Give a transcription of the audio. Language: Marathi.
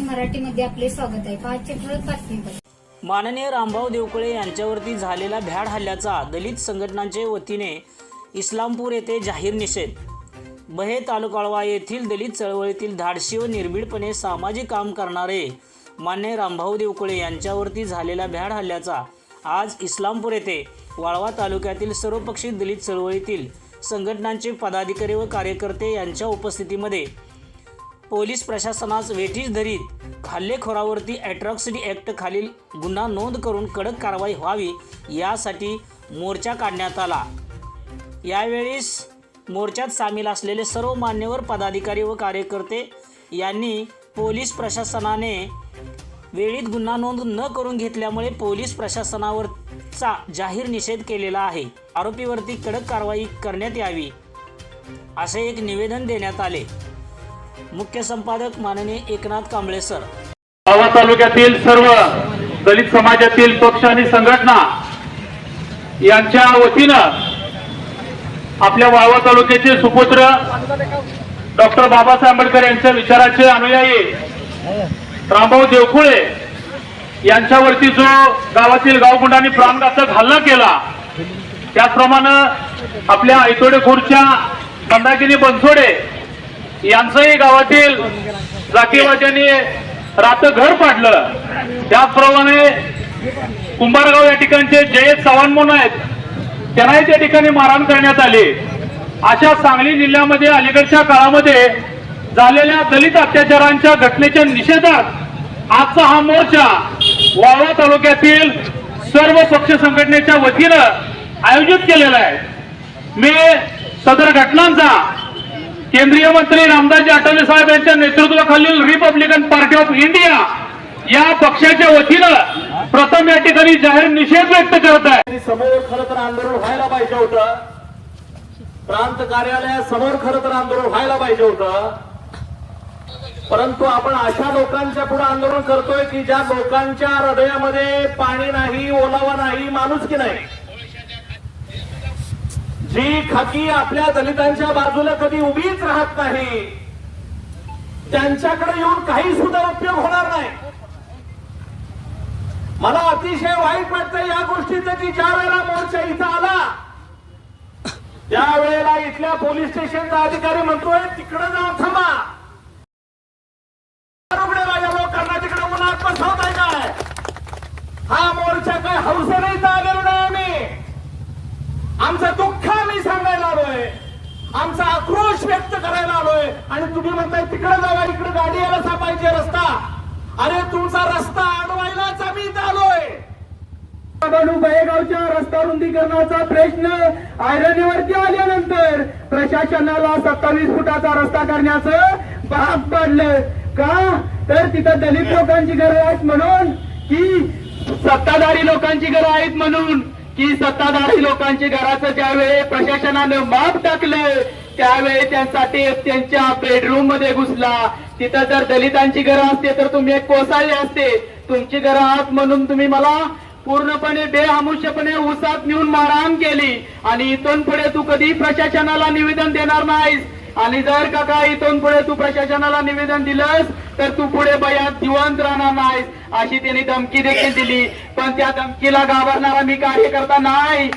मराठीमध्ये आपले स्वागत आहे. पाचशे ठळक बातमीपत्र माननीय रामभाऊ देवकळे यांच्यावरती झालेला भ्याड हल्ल्याचा दलित संघटनांचे वतीने इस्लामपूर येथे जाहीर निषेध. बहे तालुकाळवा येथील दलित चळवळीतील धाडशी व निर्भीडपणे सामाजिक काम करणारे मान्य रामभाऊ देवकळे यांच्यावरती झालेला भ्याड हल्ल्याचा आज इस्लामपूर येथे वाळवा तालुक्यातील सर्वपक्षी दलित चळवळीतील संघटनांचे पदाधिकारी व कार्यकर्ते यांच्या उपस्थितीमध्ये पोलीस प्रशासनास वेठीस धरीत हल्लेखोरावरती ॲट्रॉक्सिटी ॲक्ट खालील गुन्हा नोंद करून कडक कारवाई व्हावी यासाठी मोर्चा काढण्यात आला. यावेळेस मोर्चात सामील असलेले सर्व मान्यवर पदाधिकारी व कार्यकर्ते यांनी पोलीस प्रशासनाने वेळीत गुन्हा नोंद न करून घेतल्यामुळे पोलीस प्रशासनावरचा जाहीर निषेध केलेला आहे. आरोपीवरती कडक कारवाई करण्यात यावी असे एक निवेदन देण्यात आले. मुख्य संपादक माननीय एकनाथ कांबळे सर. गावा तालुक्यातील सर्व दलित समाजातील पक्ष आणि संघटना यांच्या वतीनं आपल्या वाळवा तालुक्याचे सुपुत्र डॉक्टर बाबासाहेब आंबेडकर यांच्या विचाराचे अनुयायी रामभाऊ देवकुळे यांच्यावरती जो गावातील गावगुंडांनी प्राणघातक हल्ला केला त्याचप्रमाणे आपल्या ऐतोडे खुर्च्या मंदाकिनी बनसोडे यांचंही गावातील जातीवाद्यांनी रात्र घर पाडलं. त्याचप्रमाणे कुंभारगाव या ठिकाणचे जयेश चव्हाण म्हणून आहेत त्यांनाही त्या ठिकाणी मारहाण करण्यात आली. अशा सांगली जिल्ह्यामध्ये अलीकडच्या काळामध्ये झालेल्या दलित अत्याचारांच्या घटनेच्या निषेधात आजचा हा मोर्चा वाळवा तालुक्यातील सर्व पक्ष संघटनेच्या वतीनं आयोजित केलेला आहे. मी सदर घटनांचा केंद्रीय मंत्री रामदासजी आठवले साहेब यांच्या नेतृत्वाखालील रिपब्लिकन पार्टी ऑफ इंडिया या पक्षाच्या वतीनं प्रथम या ठिकाणी जाहीर निषेध व्यक्त करत आहे. समोर खरं तर आंदोलन व्हायला पाहिजे होतं. प्रांत कार्यालयासमोर खरं तर आंदोलन व्हायला पाहिजे होतं. परंतु आपण अशा लोकांच्या पुढे आंदोलन करतोय की ज्या लोकांच्या हृदयामध्ये पाणी नाही ओलावा नाही माणूस की नाही? जी खाकी आपल्या दलितांच्या बाजूला कधी उभीच राहत नाही त्यांच्याकडे येऊन काही सुद्धा उपयोग होणार नाही. मला अतिशय वाईट वाटतं या गोष्टीचं की ज्या वेळेला मोर्चा इथं आला त्यावेळेला इथल्या पोलीस स्टेशनचा अधिकारी म्हणतोय तिकडे जाऊन थांबा. या लोकांना तिकडे उन्हात बसवताय काय? हा मोर्चा काय हौसेने इथं आलेलो नाही आम्ही. आमचं दुःख आम्ही सांगायला आलोय. आमचा आक्रोश व्यक्त करायला आलोय. आणि तुम्ही म्हणताय तिकडे जागा इकडे गाडी यायला सापायची रस्ता. अरे तुमचा रस्ता अडवायलाच आम्ही आलोय. बाबू रस्ता रुंदीकरणाचा प्रश्न ऐरणीवरती आल्यानंतर प्रशासनाला सत्तावीस फुटाचा रस्ता करण्याचं भाग पडलं. का? तर तिथं दलित लोकांची घरं आहेत म्हणून की सत्ताधारी लोकांची घरं आहेत म्हणून. की सत्ताधारी लोकांची घराचं ज्यावेळी प्रशासनानं माप टाकलं त्यावेळी त्यांचा टेप त्यांच्या बेडरूममध्ये घुसला. तिथं जर दलितांची घरं असते तर तुम्ही एक कोसाळी असते. तुमची घरं आहात म्हणून तुम्ही मला पूर्णपणे बेहामुष्यपणे उसात नेऊन मारहाण केली. आणि इथून पुढे तू कधी प्रशासनाला निवेदन देणार नाहीस. आणि जर का काय इथून पुढे तू प्रशासनाला निवेदन दिलंस तर तू पुढे बयात जिवंत राहणार नाहीस अशी त्यांनी धमकी देखील दिली. पण त्या धमकीला घाबरणारा मी कार्यकर्ता नाही.